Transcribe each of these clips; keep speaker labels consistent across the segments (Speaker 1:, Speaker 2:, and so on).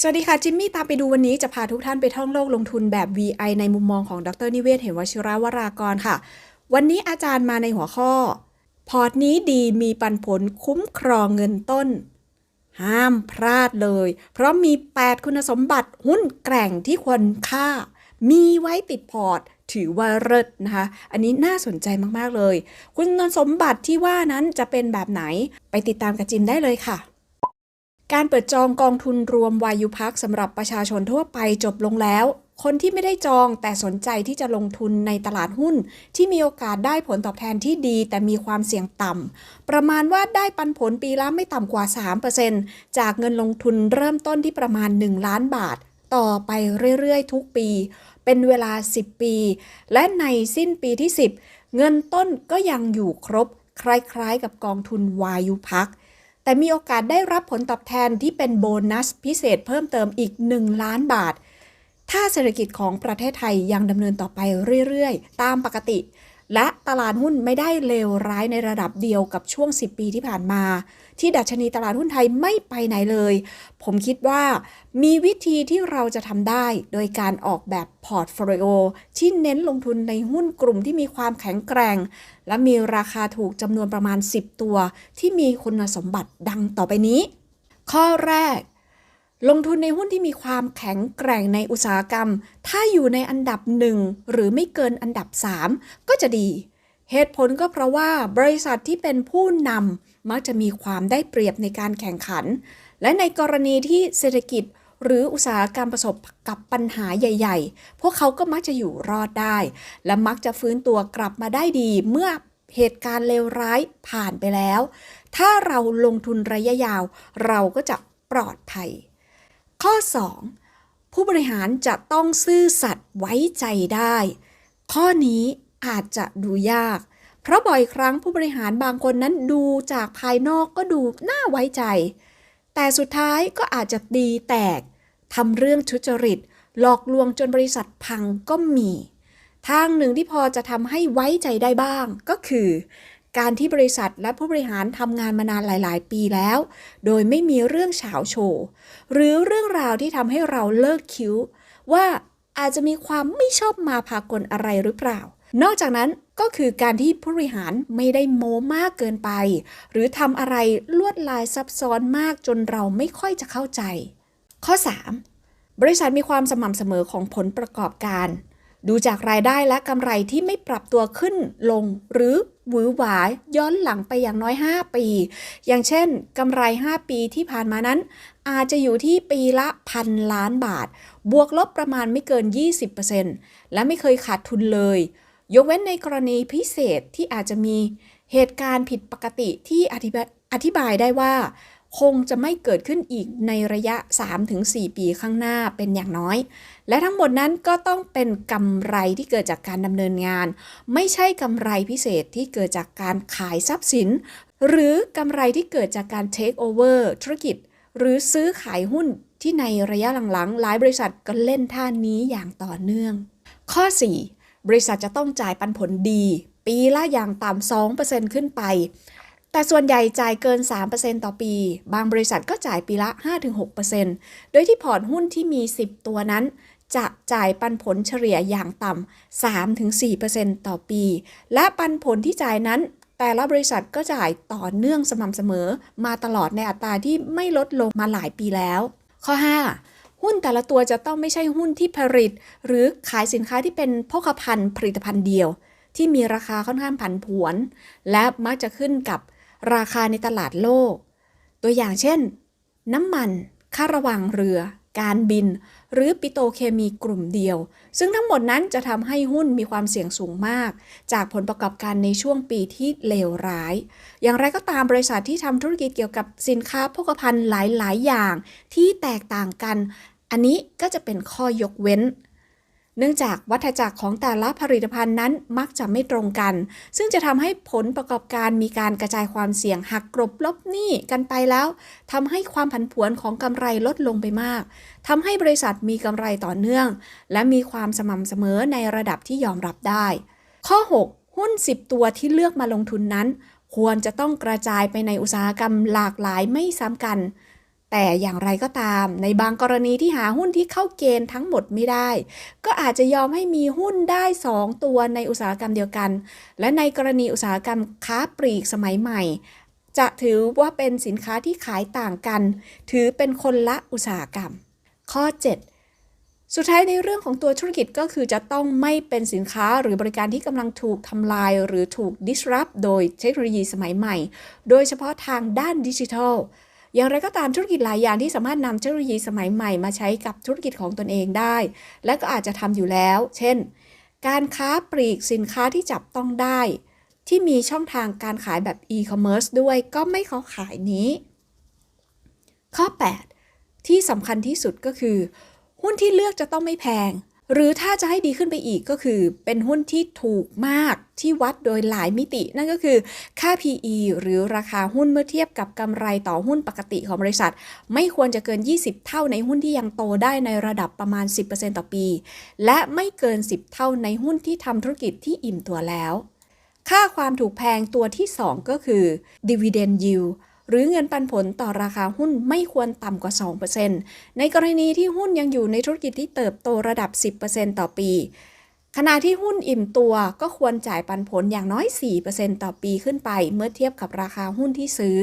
Speaker 1: สวัสดีค่ะ จิมมี่ตามไปดูวันนี้จะพาทุกท่านไปท่องโลกลงทุนแบบ VI ในมุมมองของดรนิเวศ เหวชิราวรากรค่ะ วันนี้อาจารย์มาในหัวข้อ พอร์ตนี้ดีมีปันผลคุ้มครองเงินต้น ห้ามพลาดเลย เพราะมี 8 คุณสมบัติหุ้นแกร่งที่ควรค่า มีไว้ติดพอร์ตถือว่าเลิศนะคะ อันนี้น่าสนใจมาก ๆ เลย คุณสมบัติที่ว่านั้นจะเป็นแบบไหน ไปติดตามกับจิมได้เลยค่ะ การเปิดจองกองทุนรวมวายุพักสำหรับประชาชนทั่วไปจบลงแล้ว คนที่ไม่ได้จองแต่สนใจที่จะลงทุนในตลาดหุ้น ที่มีโอกาสได้ผลตอบแทนที่ดี แต่มีความเสี่ยงต่ำประมาณว่าได้ปันผลปีละไม่ต่ำกว่า 3%จากเงินลงทุนเริ่มต้นที่ประมาณ 1 ล้านบาท ต่อไปเรื่อยๆ ทุกปี เป็นเวลา 10 ปี และในสิ้นปีที่ 10 เงินต้นก็ยังอยู่ครบ คล้ายๆ กับกองทุนวายุพัก แต่มีโอกาสได้รับผลตอบแทนที่เป็นโบนัสพิเศษเพิ่มเติมอีก 1 ล้านบาท ถ้าเศรษฐกิจของประเทศไทยยังดำเนินต่อไปเรื่อยๆ ตามปกติ และตลาดหุ้นไม่ได้เลวร้ายในระดับเดียวกับช่วง 10 ปีที่ผ่านมา ที่ดัชนีตลาดหุ้นไทยไม่ไปไหนเลย ผมคิดว่ามีวิธีที่เราจะทำได้ โดยการออกแบบพอร์ตโฟลิโอที่เน้นลงทุนในหุ้นกลุ่มที่มีความแข็งแกร่ง และมีราคาถูกจำนวนประมาณ 10 ตัว ที่มีคุณสมบัติดังต่อไปนี้ ข้อแรก ลงทุนในหุ้นที่มีความแข็งแกร่งในอุตสาหกรรม ถ้าอยู่ในอันดับหนึ่งหรือไม่เกินอันดับ 3 ก็จะดี เหตุผลก็เพราะว่าบริษัทที่เป็นผู้นำมักจะมีความได้เปรียบในการแข่งขัน และในกรณีที่เศรษฐกิจหรืออุตสาหกรรมประสบกับปัญหาใหญ่ ๆ พวกเขาก็มักจะอยู่รอดได้ และมักจะฟื้นตัวกลับมาได้ดีเมื่อเหตุการณ์เลวร้ายผ่านไปแล้ว ถ้าเราลงทุนระยะยาว เราก็จะปลอดภัย ข้อ 2. ผู้บริหารจะต้องซื่อสัตย์ไว้ใจได้ ข้อนี้อาจจะดูยาก เพราะบ่อยครั้งผู้บริหารบางคนนั้นดูจากภายนอกก็ดูน่าไว้ใจ แต่สุดท้ายก็อาจจะดีแตกทำเรื่องทุจริต หลอกลวงจนบริษัทพังก็มี ทางหนึ่งที่พอจะทำให้ไว้ใจได้บ้างก็คือ การที่บริษัทและผู้บริหารทำงานมานานหลาย ๆ ปีแล้ว โดยไม่มีเรื่องเฉาโชว์หรือเรื่องราวที่ทำให้เราเลิกคิ้ว ว่าอาจจะมีความไม่ชอบมาพากลอะไรหรือเปล่า นอกจากนั้นก็คือการที่ผู้บริหารไม่ได้โม้มากเกินไป หรือทำอะไรลวดลายซับซ้อนมากจนเราไม่ค่อยจะเข้าใจ ข้อ 3. บริษัทมีความสม่ำเสมอของผลประกอบการ ดูจากรายได้และกำไรที่ไม่ปรับตัวขึ้นลงหรือ หวือหวาย้อนหลังไปอย่างน้อย 5 ปี อย่างเช่นกำไร 5 ปีที่ผ่านมานั้น อาจจะอยู่ที่ปีละพันล้านบาท บวกลบประมาณไม่เกิน 20%และไม่เคยขาดทุนเลย ยกเว้นในกรณีพิเศษที่อาจจะมีเหตุการณ์ผิดปกติที่อธิบายอธิบายได้ว่า คงจะไม่เกิดขึ้นอีกในระยะ 3-4 ปีข้างหน้าเป็นอย่างน้อย และทั้งหมดนั้นก็ต้องเป็นกำไรที่เกิดจากการดำเนินงาน ไม่ใช่กำไรพิเศษที่เกิดจากการขายทรัพย์สิน หรือกำไรที่เกิดจากการ take over ธุรกิจ หรือซื้อขายหุ้นที่ในระยะหลังๆ หลายบริษัทก็เล่นท่านี้อย่างต่อเนื่อง ข้อ 4 บริษัทจะต้องจ่ายปันผลดี ปีละอย่างต่ำ2%ขึ้นไป แต่ส่วนใหญ่จ่ายเกิน 3%ต่อปี บางบริษัทก็จ่ายปีละ 5-6%โดยที่พอร์ตหุ้นที่มี 10 ตัวนั้น จะจ่ายปันผลเฉลี่ยอย่างต่ำ 3-4%ต่อปี และปันผลที่จ่ายนั้น แต่ละบริษัทก็จ่ายต่อเนื่องสม่ำเสมอ มาตลอดในอัตราที่ไม่ลดลงมาหลายปีแล้ว ข้อ5หุ้นแต่ละตัวจะต้องไม่ใช่หุ้นที่ผลิต หรือขายสินค้าที่เป็นโภคภัณฑ์ผลิตภัณฑ์เดียว ที่มีราคาค่อนข้างผันผวน และมักจะขึ้นกับ ราคาในตลาดโลก ตัวอย่างเช่น น้ำมัน ค่าระวางเรือ การบิน หรือปิโตเคมีกลุ่มเดียว ซึ่งทั้งหมดนั้นจะทำให้หุ้นมีความเสี่ยงสูงมาก จากผลประกอบการในช่วงปีที่เลวร้าย อย่างไรก็ตามบริษัทที่ทำธุรกิจเกี่ยวกับสินค้าโภคภัณฑ์หลาย ๆ อย่างที่แตกต่างกัน อันนี้ก็จะเป็นข้อยกเว้น เนื่องจากวัฏจักรของแต่ละผลิตภัณฑ์นั้นมักจะไม่ตรงกัน ซึ่งจะทำให้ผลประกอบการมีการกระจายความเสี่ยงหักกลบลบหนี้กันไปแล้วทำให้ความผันผวนของกำไรลดลงไปมากทำให้บริษัทมีกำไรต่อเนื่อง และมีความสม่ำเสมอในระดับที่ยอมรับได้ ข้อ 6 หุ้น 10 ตัวที่เลือกมาลงทุนนั้น ควรจะต้องกระจายไปในอุตสาหกรรมหลากหลายไม่ซ้ำกัน แต่อย่างไรก็ตามในบางกรณีที่หาหุ้นที่เข้าเกณฑ์ทั้งหมดไม่ได้ ก็อาจจะยอมให้มีหุ้นได้ 2 ตัวในอุตสาหกรรมเดียวกัน และในกรณีอุตสาหกรรมค้าปลีกสมัยใหม่ จะถือว่าเป็นสินค้าที่ขายต่างกัน ถือเป็นคนละอุตสาหกรรม ข้อ 7สุดท้ายในเรื่องของตัวธุรกิจก็คือจะต้องไม่เป็นสินค้าหรือบริการที่กำลังถูกทำลายหรือถูก disrupt โดยเทคโนโลยีสมัยใหม่ โดยเฉพาะทางด้านดิจิทัล อย่างไรก็ตามธุรกิจหลายอย่างที่สามารถนำเทคโนโลยีสมัยใหม่มาใช้กับธุรกิจของตนเองได้ และก็อาจจะทำอยู่แล้ว เช่น การค้าปลีกสินค้าที่จับต้องได้ ที่มีช่องทางการขายแบบ e-commerce ด้วยก็ไม่เขาขายนี้ ข้อ 8 ที่สำคัญที่สุดก็คือ หุ้นที่เลือกจะต้องไม่แพง หรือถ้าจะให้ดีขึ้นไปอีกก็คือ เป็นหุ้นที่ถูกมากที่วัดโดยหลายมิติ นั่นก็คือค่า PE หรือราคาหุ้นเมื่อเทียบกับกำไรต่อหุ้นปกติของบริษัท ไม่ควรจะเกิน 20 เท่าในหุ้นที่ยังโตได้ในระดับประมาณ 10%ต่อปี และไม่เกิน 10 เท่าในหุ้นที่ทำธุรกิจที่อิ่มตัวแล้ว ค่าความถูกแพงตัวที่ 2 ก็คือ dividend yield หรือเงินปันผลต่อราคาหุ้นไม่ควรต่ำกว่า 2%ในกรณีที่หุ้นยังอยู่ในธุรกิจที่เติบโตระดับ 10%ต่อปี ขณะที่หุ้นอิ่มตัวก็ควรจ่ายปันผลอย่างน้อย 4%ต่อปีขึ้นไป เมื่อเทียบกับราคาหุ้นที่ซื้อ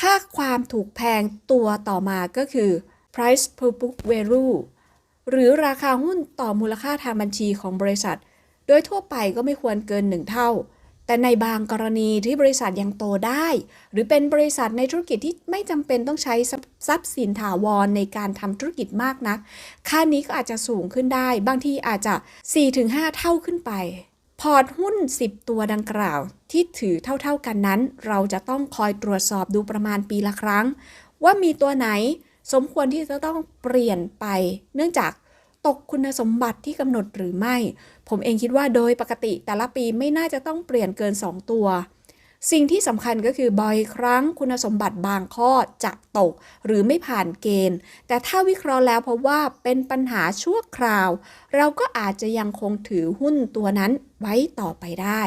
Speaker 1: ค่าความถูกแพงตัวต่อมาก็คือ price per book value หรือราคาหุ้นต่อมูลค่าทางบัญชีของบริษัท โดยทั่วไปก็ไม่ควรเกิน 1 เท่า แต่ในบางกรณีที่บริษัทยังโตได้ หรือเป็นบริษัทในธุรกิจที่ไม่จำเป็นต้องใช้ทรัพย์สินถาวรในการทำธุรกิจมากนัก ค่านี้ก็อาจจะสูงขึ้นได้ บางที่อาจจะ 4-5 เท่าขึ้นไป พอร์ตหุ้น 10 ตัวดังกล่าว ที่ถือเท่าๆกันนั้น เราจะต้องคอยตรวจสอบดูประมาณปีละครั้ง ว่ามีตัวไหนสมควรที่จะต้องเปลี่ยนไป เนื่องจาก ตกคุณสมบัติที่กำหนดหรือไม่ ผมเองคิดว่าโดยปกติแต่ละปีไม่น่าจะต้องเปลี่ยนเกิน 2 ตัว สิ่งที่สำคัญก็คือบ่อยครั้งคุณสมบัติบางข้อจะตกหรือไม่ผ่านเกณฑ์ แต่ถ้าวิเคราะห์แล้วพบว่าเป็นปัญหาชั่วคราว เราก็อาจจะยังคงถือหุ้นตัวนั้นไว้ต่อไปได้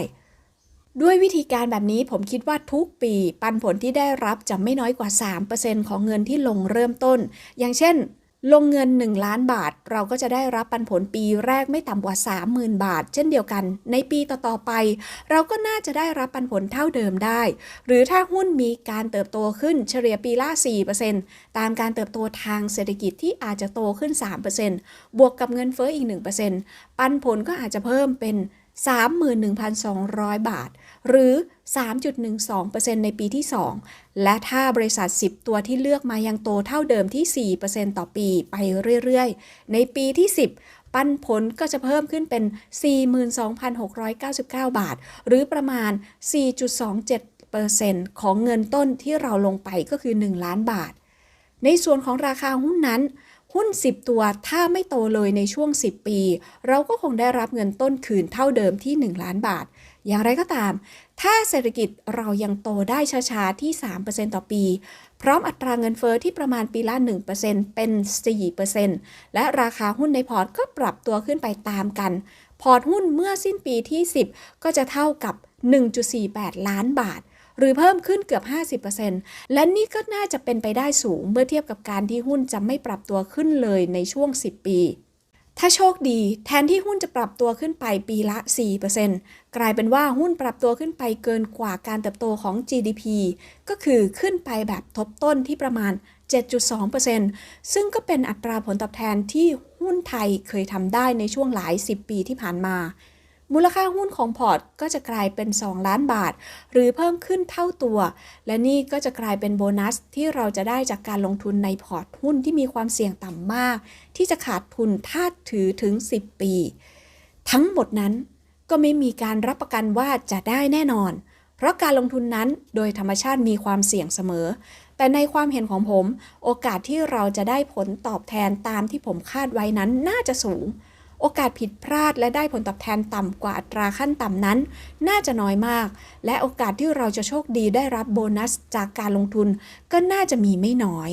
Speaker 1: ด้วยวิธีการแบบนี้ผมคิดว่าทุกปี ปันผลที่ได้รับจะไม่น้อยกว่า 3%ของเงินที่ลงเริ่มต้น อย่างเช่น ลงเงิน 1 ล้านบาท เราก็จะได้รับปันผลปีแรกไม่ต่ำกว่า 30,000 บาท เช่นเดียวกัน ในปีต่อ ๆ ไป เราก็น่าจะได้รับปันผลเท่าเดิมได้ หรือถ้าหุ้นมีการเติบโตขึ้นเฉลี่ยปีละ 4%ตามการเติบโตทางเศรษฐกิจที่อาจจะโตขึ้น 3%บวกกับเงินเฟ้ออีก 1%ปันผลก็อาจจะเพิ่มเป็น 31,200 บาท หรือ 3.12%ในปีที่ 2 และถ้าบริษัท 10 ตัวที่เลือกมายังโตเท่าเดิมที่ 4%ต่อปีไปเรื่อยๆ ในปีที่ 10 ปันผลก็จะเพิ่มขึ้นเป็น 42,699 บาท หรือประมาณ 4.27%ของเงินต้นที่เราลงไปก็คือ 1 ล้านบาท ในส่วนของราคาหุ้นนั้น หุ้น 10 ตัวถ้าไม่โตเลยในช่วง 10 ปี เราก็คงได้รับเงินต้นคืนเท่าเดิมที่ 1 ล้านบาท อย่างไรก็ตาม ถ้าเศรษฐกิจเรายังโตได้ช้าๆ ที่ 3%ต่อปี พร้อมอัตราเงินเฟอ้อที่ประมาณปีละ 1%เป็น 4%และราคาหุ้นในพอร์ตก็ปรับตัวขึ้นไปตามกัน พอร์ตหุ้นเมื่อสิ้นปีที่ 10 ก็จะเท่ากับ 1.48 ล้านบาท หรือเพิ่มขึ้นเกือบ 50%และนี่ก็น่าจะเป็นไปได้สูงเมื่อเทียบกับการที่หุ้นจะไม่ปรับตัวขึ้นเลยในช่วง 10 ปี ถ้าโชคดีแทนที่หุ้นจะปรับตัวขึ้นไปปีละ 4%กลายเป็นว่าหุ้นปรับตัวขึ้นไปเกินกว่าการเติบโตของ GDP ก็คือขึ้นไปแบบทบต้นที่ประมาณ 7.2%ซึ่งก็เป็นอัตราผลตอบแทนที่หุ้นไทยเคยทำได้ในช่วงหลาย 10 ปีที่ผ่านมา มูลค่าหุ้นของพอร์ตก็จะกลายเป็น 2 ล้านบาท หรือเพิ่มขึ้นเท่าตัว และนี่ก็จะกลายเป็นโบนัสที่เราจะได้จากการลงทุนในพอร์ตหุ้นที่มีความเสี่ยงต่ำมาก ที่จะขาดทุนถ้าถือถึง 10 ปี ทั้งหมดนั้นก็ไม่มีการรับประกันว่าจะได้แน่นอน เพราะการลงทุนนั้นโดยธรรมชาติมีความเสี่ยงเสมอ แต่ในความเห็นของผม โอกาสที่เราจะได้ผลตอบแทนตามที่ผมคาดไว้นั้นน่าจะสูง โอกาสผิดพลาดและได้ผลตอบแทนต่ำกว่าอัตราขั้นต่ำนั้น น่าจะน้อยมาก และโอกาสที่เราจะโชคดีได้รับโบนัสจากการลงทุน ก็น่าจะมีไม่น้อย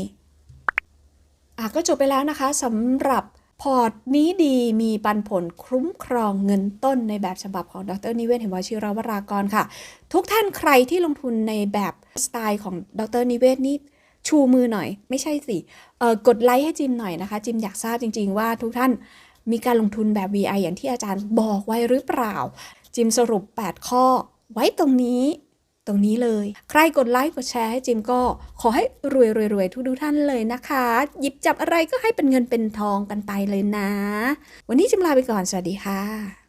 Speaker 1: อะก็จบไปแล้วนะคะสำหรับพอร์ตนี้ดีมีปันผลคุ้มครองเงินต้นในแบบฉบับของดรนิเวศเหมวชิรวรากรค่ะ ทุกท่านใครที่ลงทุนในแบบสไตล์ของดรนิเวศนี้ชูมือหน่อย ไม่ใช่สิกดไลค์ให้จิมหน่อยนะคะ จิมอยากทราบจริง ๆ ว่าทุกท่าน มีการลงทุนแบบ VI อย่างที่อาจารย์บอกไว้หรือเปล่า จิมสรุป 8 ข้อ ไว้ตรงนี้ ตรงนี้เลย ใครกดไลค์กดแชร์ให้จิมก็ขอให้รวยรวยรวยทุกทุกท่านเลยนะคะ หยิบจับอะไรก็ให้เป็นเงินเป็นทองกันไปเลยนะ วันนี้จิมลาไปก่อนสวัสดีค่ะ